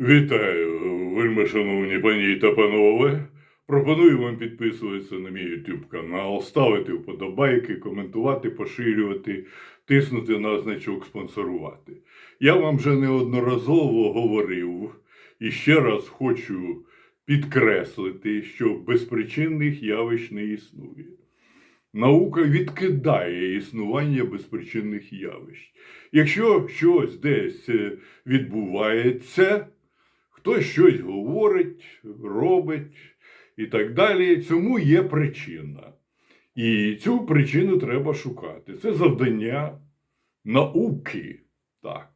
Вітаю, вельми шановні пані та панове. Пропоную вам підписуватися на мій YouTube канал, ставити вподобайки, коментувати, поширювати, тиснути на значок спонсорувати. Я вам вже неодноразово говорив і ще раз хочу підкреслити, що безпричинних явищ не існує. Наука відкидає існування безпричинних явищ. Якщо щось десь е, відбувається, хтось щось говорить, робить і так далі, цьому є причина. І цю причину треба шукати. Це завдання науки. Так.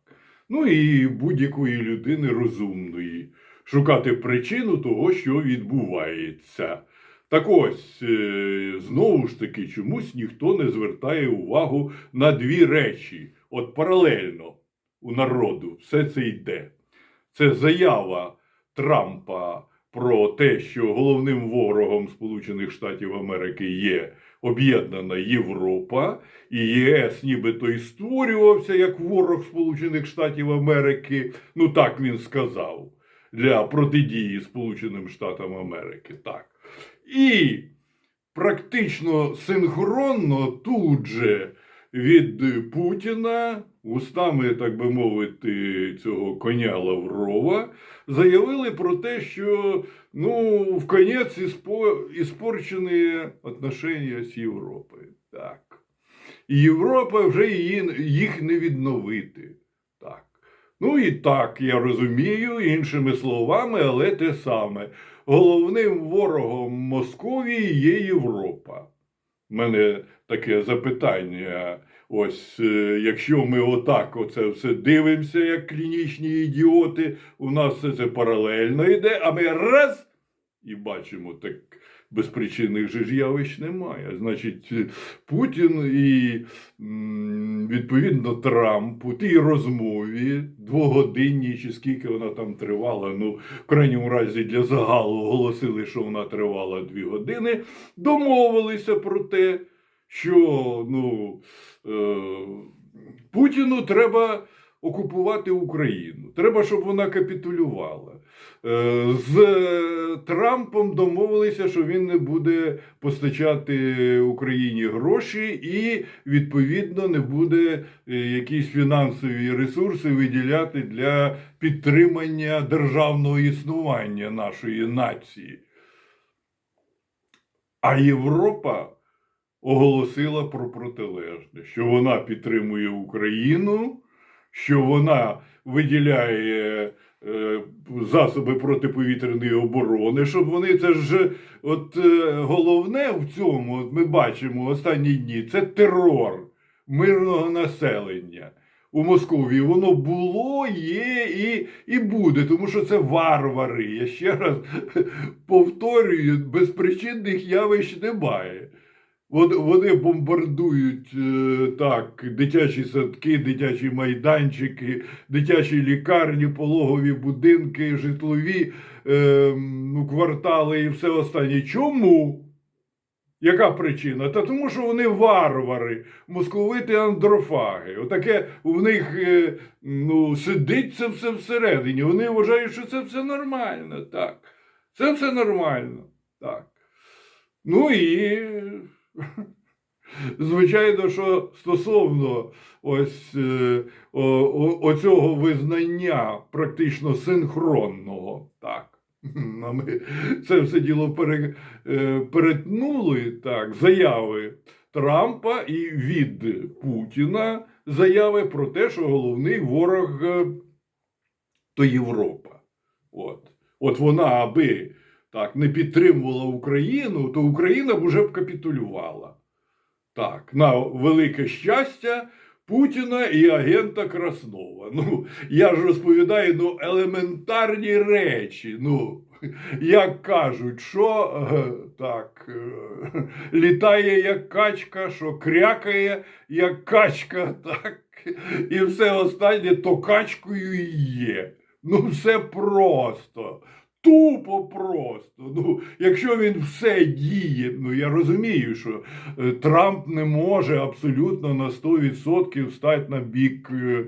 Ну і будь-якої людини розумної шукати причину того, що відбувається. Так ось, е, знову ж таки, чомусь ніхто не звертає увагу на дві речі. От паралельно у народу все це йде. Це заява Трампа про те, що головним ворогом Сполучених Штатів Америки є об'єднана Європа, і ЄС нібито і створювався як ворог Сполучених Штатів Америки. Ну так він сказав для протидії Сполученим Штатам Америки. Так. І практично синхронно тут же від Путіна, устами, так би мовити, цього коня Лаврова, заявили про те, що ну, в конець іспо, іспорчені отношення з Європою. Так. І Європа вже її, їх не відновити. Так. Ну і так, я розумію, іншими словами, але те саме. Головним ворогом Московії є Європа. Мене таке запитання. Ось е, якщо ми отак оце все дивимося, як клінічні ідіоти, у нас все це паралельно йде, а ми раз і бачимо так. Безпричинних же ж явищ немає. Значить, Путін і відповідно Трамп у тій розмові двогодинній, чи скільки вона там тривала, ну, в крайньому разі для загалу оголосили, що вона тривала дві години, домовилися про те, що ну, е, Путіну треба окупувати Україну. Треба, щоб вона капітулювала. Е, З Трампом домовилися, що він не буде постачати Україні гроші і, відповідно, не буде е, якісь фінансові ресурси виділяти для підтримання державного існування нашої нації. А Європа оголосила про протилежне, що вона підтримує Україну, що вона виділяє е, засоби протиповітряної оборони, щоб вони це ж от е, головне в цьому, от ми бачимо останні дні, це терор мирного населення. У Московії воно було, є і, і буде, тому що це варвари. Я ще раз повторюю, безпричинних явищ немає. Вони бомбардують е, так, дитячі садки, дитячі майданчики, дитячі лікарні, пологові будинки, житлові е, ну, квартали і все останнє. Чому? Яка причина? Та тому, що вони варвари, московити андрофаги. Отаке в них е, ну, сидить це все всередині. Вони вважають, що це все нормально. Так. Це все нормально. Так. Ну і. Звичайно, що стосовно ось е, оцього визнання практично синхронного, так, ми це все діло е, перетнули так, заяви Трампа і від Путіна заяви про те, що головний ворог е, то Європа. От. От вона, аби так, не підтримувала Україну, то Україна б уже б капітулювала. Так, на велике щастя Путіна і агента Краснова. Ну, я ж розповідаю ну, елементарні речі. Ну, як кажуть, що е, так, е, літає як качка, що крякає як качка, так, і все останнє то качкою і є. Ну, все просто. Тупо просто. Ну, якщо він все діє, ну я розумію, що е, Трамп не може абсолютно на 100% стати на бік е,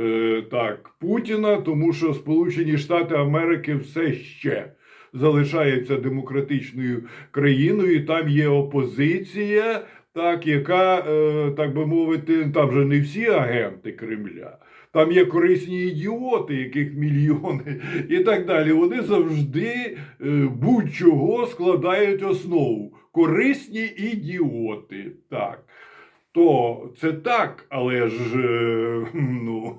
е, так, Путіна, тому що Сполучені Штати Америки все ще залишається демократичною країною, там є опозиція, так, яка, е, так би мовити, там же не всі агенти Кремля. Там є корисні ідіоти, яких мільйони, і так далі. Вони завжди е, будь-чого складають основу. Корисні ідіоти. Так. То це так, але ж е, ну.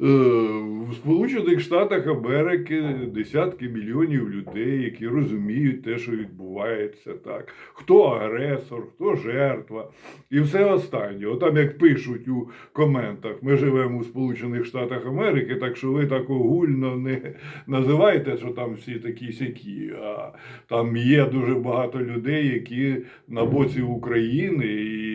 В Сполучених Штатах Америки десятки мільйонів людей, які розуміють те, що відбувається так. Хто агресор, хто жертва, і все останнє. Отам, як пишуть у коментах, ми живемо у Сполучених Штатах Америки, так що ви так огульно не називайте, що там всі такі сякі. А там є дуже багато людей, які на боці України і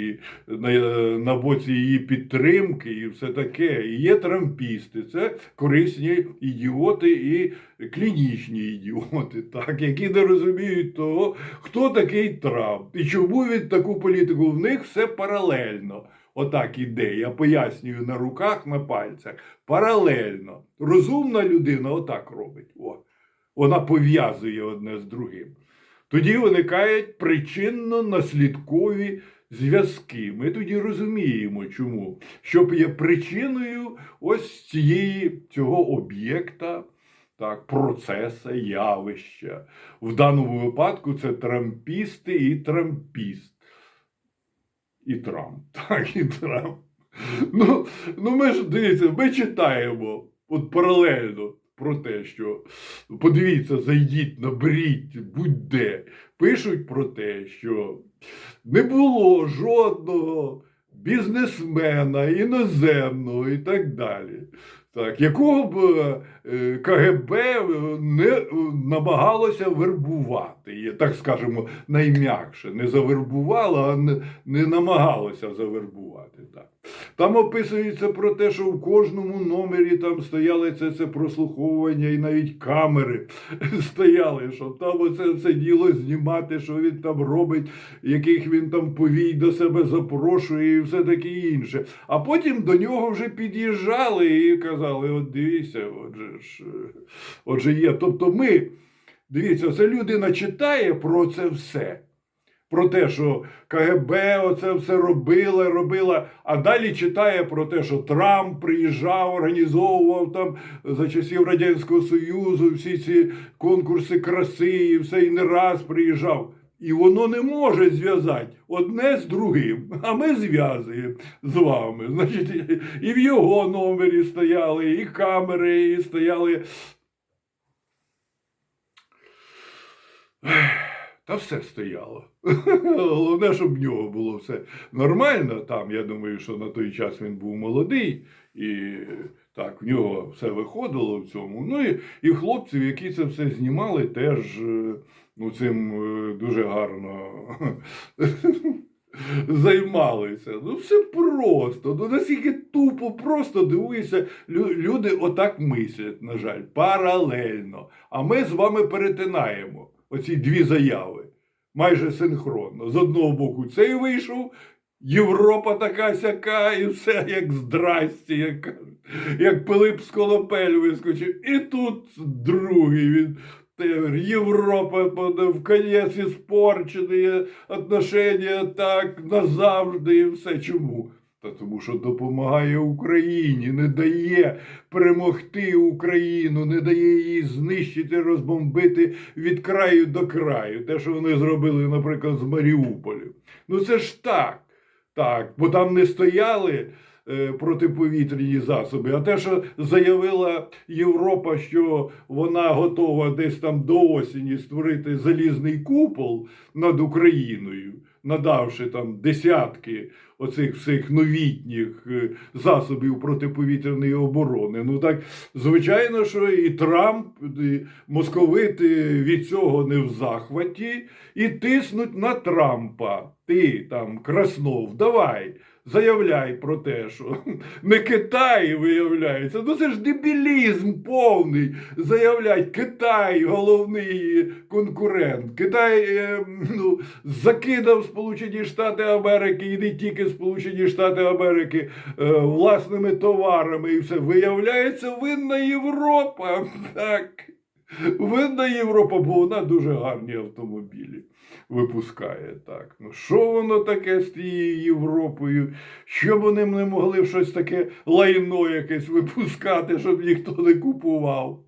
на, на боці її підтримки, і все таке. І є трампісти, це корисні ідіоти і клінічні ідіоти, так, які не розуміють того, хто такий Трамп і чому він таку політику. В них все паралельно. Отак іде. Я пояснюю на руках, на пальцях. Паралельно. Розумна людина отак робить. О. Вона пов'язує одне з другим. Тоді виникають причинно-наслідкові зв'язки. Ми тоді розуміємо, чому. Що є причиною ось цієї цього об'єкта, так, процеса, явища. В даному випадку це трампісти і трампіст. І Трамп. Так, і Трамп. Ну, ну ми ж дивіться, ми читаємо от паралельно про те, що подивіться, зайдіть, наберіть будь-де. Пишуть про те, що не було жодного бізнесмена іноземного і так далі. Так, якого б е, КГБ не е, намагалося вербувати, так скажемо, найм'якше. Не завербувало, а не, не намагалося завербувати. Так. Там описується про те, що в кожному номері там стояли це, це прослуховування і навіть камери стояли, що там оце це діло знімати, що він там робить, яких він там повій до себе запрошує і все таке інше. А потім до нього вже під'їжджали і казали: от дивіться, отже ж, е, отже є. Тобто ми, дивіться, це людина читає про це все. Про те, що КГБ оце все робила, робила, а далі читає про те, що Трамп приїжджав, організовував там за часів Радянського Союзу всі ці конкурси краси і все і не раз приїжджав. І воно не може зв'язати одне з другим, а ми зв'язуємо з вами. Значить, і в його номері стояли, і камери, і стояли. Та все стояло. Головне, щоб в нього було все нормально. Там, я думаю, що на той час він був молодий, і так, в нього все виходило в цьому. Ну і, і хлопців, які це все знімали, теж е, ну, цим е, дуже гарно займалися. Ну, все просто. Ну, наскільки тупо, просто дивуюся, люди отак мислять, на жаль, паралельно. А ми з вами перетинаємо оці дві заяви майже синхронно. З одного боку, цей вийшов. Європа така сяка, і все як здрасті, як, як Пилип Сколопель вискочив. І тут другий він. Європа в конець іспорчені, отношення так назавжди і все. Чому? Та тому що допомагає Україні, не дає перемогти Україну, не дає її знищити, розбомбити від краю до краю. Те, що вони зробили, наприклад, з Маріуполю. Ну це ж так. Так, бо там не стояли протиповітряні засоби, а те, що заявила Європа, що вона готова десь там до осені створити залізний купол над Україною, надавши там десятки оцих всіх новітніх е, засобів протиповітряної оборони. Ну так, звичайно, що і Трамп, і московити від цього не в захваті і тиснуть на Трампа. Ти там, Краснов, давай. Заявляй про те, що не Китай виявляється. Ну це ж дебілізм повний. Заявлять, Китай головний конкурент. Китай е, ну, закидав Сполучені Штати Америки і не тільки Сполучені Штати Америки е, власними товарами і все. Виявляється, винна Європа. Так. Винна Європа, бо вона дуже гарні автомобілі випускає. Так. Ну що воно таке з тією Європою? Що вони не могли щось таке лайно якесь випускати, щоб ніхто не купував?